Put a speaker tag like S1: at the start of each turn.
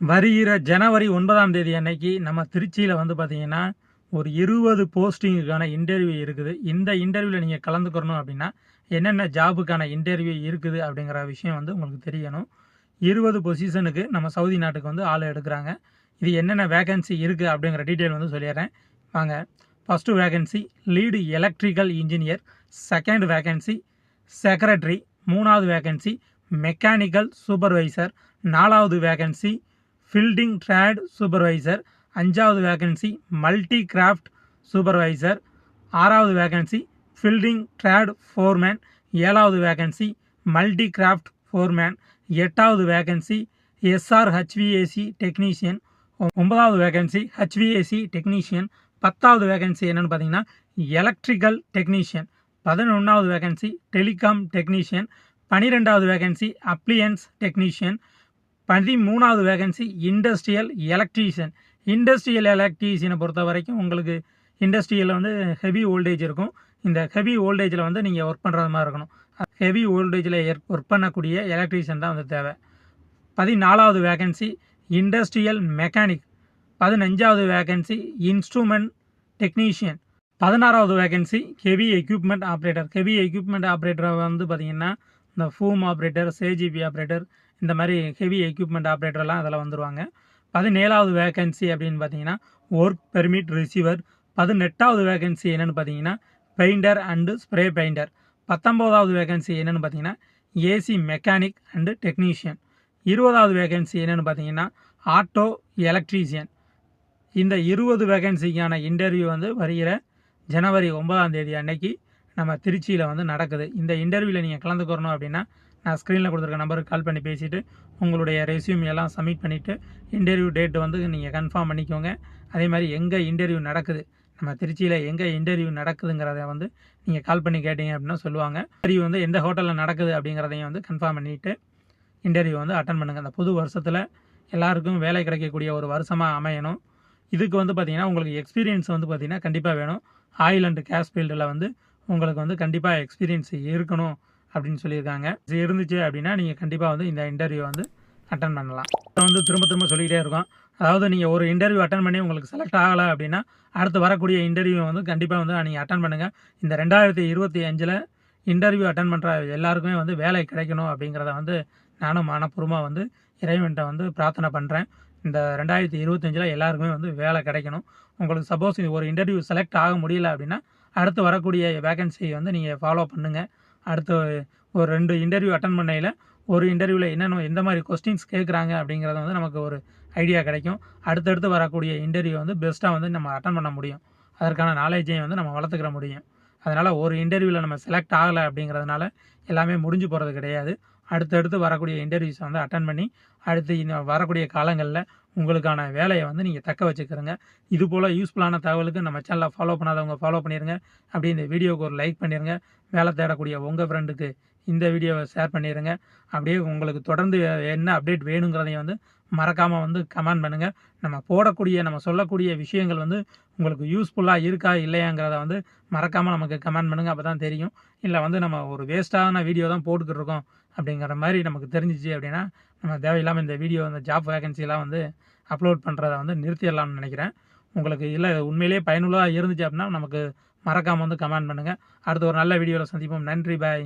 S1: வருகிற ஜனவரி ஒன்பதாம் தேதி அன்னைக்கு நம்ம திருச்சியில் வந்து பார்த்தீங்கன்னா ஒரு இருபது போஸ்டிங்குக்கான இன்டர்வியூ இருக்குது. இந்த இன்டர்வியூவில் நீங்கள் கலந்துக்கிறணும் அப்படின்னா என்னென்ன ஜாபுக்கான இன்டர்வியூ இருக்குது அப்படிங்கிற விஷயம் வந்து உங்களுக்கு தெரியணும். இருபது பொசிஷனுக்கு நம்ம சவுதி நாட்டுக்கு வந்து ஆள் எடுக்கிறாங்க. இது என்னென்ன வேகன்சி இருக்குது அப்படிங்கிற டீட்டெயில் வந்து சொல்லிடுறேன். வாங்க. First vacancy lead electrical engineer second vacancy secretary மூணாவது வேகன்சி மெக்கானிக்கல் சூப்பர்வைசர் நாலாவது வேகன்சி ஃபீல்டிங் ட்ரேட் சூப்பர்வைசர் அஞ்சாவது வேகன்சி மல்டி கிராஃப்ட் சூப்பர்வைசர் ஆறாவது வேகன்சி ஃபீல்டிங் ட்ரேட் ஃபோர்மேன் ஏழாவது வேகன்சி மல்டி கிராஃப்ட் ஃபோர்மேன் எட்டாவது வேகன்சி எஸ்ஆர் ஹெச்விஏசி டெக்னீஷியன் ஒன்பதாவது vacancy HVAC technician பத்தாவது vacancy என்னென்னு பார்த்தீங்கன்னா எலக்ட்ரிக்கல் டெக்னீஷியன் பதினொன்றாவது வேகன்சி டெலிகாம் டெக்னீஷியன் பன்னிரெண்டாவது வேகன்சி அப்ளியன்ஸ் டெக்னீஷியன் பதிமூணாவது வேகன்சி இண்டஸ்ட்ரியல் எலக்ட்ரீஷியன் இண்டஸ்ட்ரியல் எலக்ட்ரீஷியனை பொறுத்த வரைக்கும் உங்களுக்கு இண்டஸ்ட்ரியலில் வந்து ஹெவி ஓல்டேஜ் இருக்கும். இந்த ஹெவி ஓல்டேஜில் வந்து நீங்கள் ஒர்க் பண்ணுறது மாதிரி இருக்கணும். ஹெவி ஓல்டேஜில் ஒர்க் பண்ணக்கூடிய எலக்ட்ரீஷியன் தான் வந்து தேவை. பதினாலாவது வேகன்சி இண்டஸ்ட்ரியல் மெக்கானிக் பதினஞ்சாவது வேகன்சி இன்ஸ்ட்ருமெண்ட் டெக்னீஷியன் பதினாறாவது vacancy heavy equipment operator heavy equipment ஆப்ரேட்டரை வந்து பார்த்திங்கன்னா இந்த ஃபூம் ஆப்ரேட்டர் சேஜிபி ஆப்ரேட்டர் இந்த மாதிரி ஹெவி எக்யூப்மெண்ட் ஆப்ரேட்டர்லாம் அதில் வந்துடுவாங்க பதினேழாவது வேகன்சி அப்படின்னு பார்த்தீங்கன்னா ஒர்க் பெர்மிட் ரிசீவர் பதினெட்டாவது வேகன்சி என்னென்னு பார்த்தீங்கன்னா பெயிண்டர் அண்டு ஸ்ப்ரே பெயிண்டர் பத்தொம்போதாவது வேகன்சி என்னென்னு பார்த்தீங்கன்னா ஏசி மெக்கானிக் அண்டு டெக்னீஷியன் இருபதாவது வேகன்சி என்னென்னு பார்த்தீங்கன்னா ஆட்டோ எலக்ட்ரீஷியன் இந்த இருபது வேகன்சிக்கான இன்டர்வியூ வந்து வருகிற ஜனவரி ஒன்பதாம் தேதி அன்னைக்கு நம்ம திருச்சியில் வந்து நடக்குது. இந்த இன்டர்வியூவில் நீங்கள் கலந்துக்கிறணும் அப்படின்னா நான் ஸ்க்ரீனில் கொடுத்துருக்க நம்பருக்கு கால் பண்ணி பேசிவிட்டு உங்களுடைய ரெசியூம் எல்லாம் சப்மிட் பண்ணிவிட்டு இன்டர்வியூ டேட் வந்து நீங்கள் கன்ஃபார்ம் பண்ணிக்கோங்க. அதே மாதிரி எங்கே இன்டர்வியூ நடக்குது நம்ம திருச்சியில் எங்கே இன்டர்வியூ நடக்குதுங்கிறத வந்து நீங்கள் கால் பண்ணி கேட்டீங்க அப்படின்னா சொல்லுவாங்க. இன்டர்வியூ வந்து எந்த ஹோட்டலில் நடக்குது அப்படிங்கிறதையும் வந்து கன்ஃபார்ம் பண்ணிவிட்டு இன்டர்வியூ வந்து அட்டன் பண்ணுங்கள் அந்த புது வருஷத்தில் எல்லாருக்கும் வேலை கிடைக்கக்கூடிய ஒரு வருஷமாக அமையணும். இதுக்கு வந்து பார்த்திங்கன்னா உங்களுக்கு எக்ஸ்பீரியன்ஸ் வந்து பார்த்திங்கன்னா கண்டிப்பாக வேணும். ஆயில் அண்ட் கேஸ் ஃபீல்டில் வந்து உங்களுக்கு வந்து கண்டிப்பாக எக்ஸ்பீரியன்ஸ் இருக்கணும். அப்படின்னு சொல்லியிருக்காங்க. இது இருந்துச்சு அப்படின்னா நீங்கள் கண்டிப்பாக வந்து இந்த இன்டர்வியூ வந்து அட்டன் பண்ணலாம். வந்து திரும்ப திரும்ப சொல்லிக்கிட்டே இருக்கோம். அதாவது நீங்கள் ஒரு இன்டர்வியூ அட்டன் பண்ணி உங்களுக்கு செலக்ட் ஆகலை அப்படின்னா அடுத்து வரக்கூடிய இன்டர்வியூ வந்து கண்டிப்பாக வந்து நீங்கள் அட்டன் பண்ணுங்கள் இந்த ரெண்டாயிரத்தி இருபத்தி அஞ்சில் இன்டர்வியூ அட்டன் பண்ணுற எல்லாருக்குமே வந்து வேலை கிடைக்கணும் அப்படிங்கிறத வந்து நானும் மனப்பூர்வமாக வந்து இறைவன்கிட்ட வந்து பிரார்த்தனை பண்ணுறேன் இந்த ரெண்டாயிரத்தி இருபத்தஞ்சில் எல்லாருக்குமே வந்து வேலை கிடைக்கணும். உங்களுக்கு சப்போஸ் ஒரு இன்டர்வியூ செலக்ட் ஆக முடியல அப்படின்னா அடுத்து வரக்கூடிய வேகன்சியை வந்து நீங்கள் ஃபாலோ பண்ணுங்கள் அடுத்து ஒரு ரெண்டு இன்டர்வியூ அட்டன் பண்ணையில் ஒரு இன்டர்வியூவில் என்னென்ன எந்த மாதிரி கொஸ்டின்ஸ் கேட்குறாங்க அப்படிங்கிறத வந்து நமக்கு ஒரு ஐடியா கிடைக்கும். அடுத்தடுத்து வரக்கூடிய இன்டர்வியூ வந்து பெஸ்ட்டாக வந்து நம்ம அட்டன் பண்ண முடியும். அதற்கான நாலேஜையும் வந்து நம்ம வளர்த்துக்கிற முடியும். அதனால் ஒரு இன்டர்வியூவில் நம்ம செலக்ட் ஆகலை அப்படிங்கிறதுனால எல்லாமே முடிஞ்சு போகிறது கிடையாது. அடுத்தடுத்து வரக்கூடிய இன்டர்வியூஸை வந்து அட்டன் பண்ணி அடுத்து வரக்கூடிய காலங்களில் உங்களுக்கான வேலையை வந்து நீங்கள் தக்க வச்சுக்கிறங்க. இது போல் யூஸ்ஃபுல்லான தகவலுக்கு நம்ம சேனலை ஃபாலோ பண்ணாதவங்க ஃபாலோ பண்ணிடுங்க அப்படி இந்த வீடியோவுக்கு ஒரு லைக் பண்ணிடுங்க வேலை தேடக்கூடிய உங்கள் ஃப்ரெண்டுக்கு இந்த வீடியோவை ஷேர் பண்ணிடுங்க அப்படியே உங்களுக்கு தொடர்ந்து என்ன அப்டேட் வேணுங்கிறதையும் வந்து மறக்காமல் வந்து கமெண்ட் பண்ணுங்கள் நம்ம போடக்கூடிய நம்ம சொல்லக்கூடிய விஷயங்கள் வந்து உங்களுக்கு யூஸ்ஃபுல்லாக இருக்கா இல்லையாங்கிறத வந்து மறக்காமல் நமக்கு கமெண்ட் பண்ணுங்கள் அப்போ தான் தெரியும். இல்லை வந்து நம்ம ஒரு வேஸ்ட்டான வீடியோ தான் போட்டுக்கிட்டு இருக்கோம் அப்படிங்கிற மாதிரி நமக்கு தெரிஞ்சிச்சு அப்படின்னா நம்ம தேவையில்லாமல் இந்த வீடியோ இந்த ஜாப் வேகன்சிலாம் வந்து அப்லோட் பண்ணுறத வந்து நிறுத்திடலாம்னு நினைக்கிறேன். உங்களுக்கு இல்லை உண்மையிலேயே பயனுள்ளதாக இருந்துச்சு அப்படின்னா நமக்கு மறக்காமல் வந்து கமெண்ட் பண்ணுங்கள் அடுத்து ஒரு நல்ல வீடியோவில் சந்திப்போம். நன்றி பாய்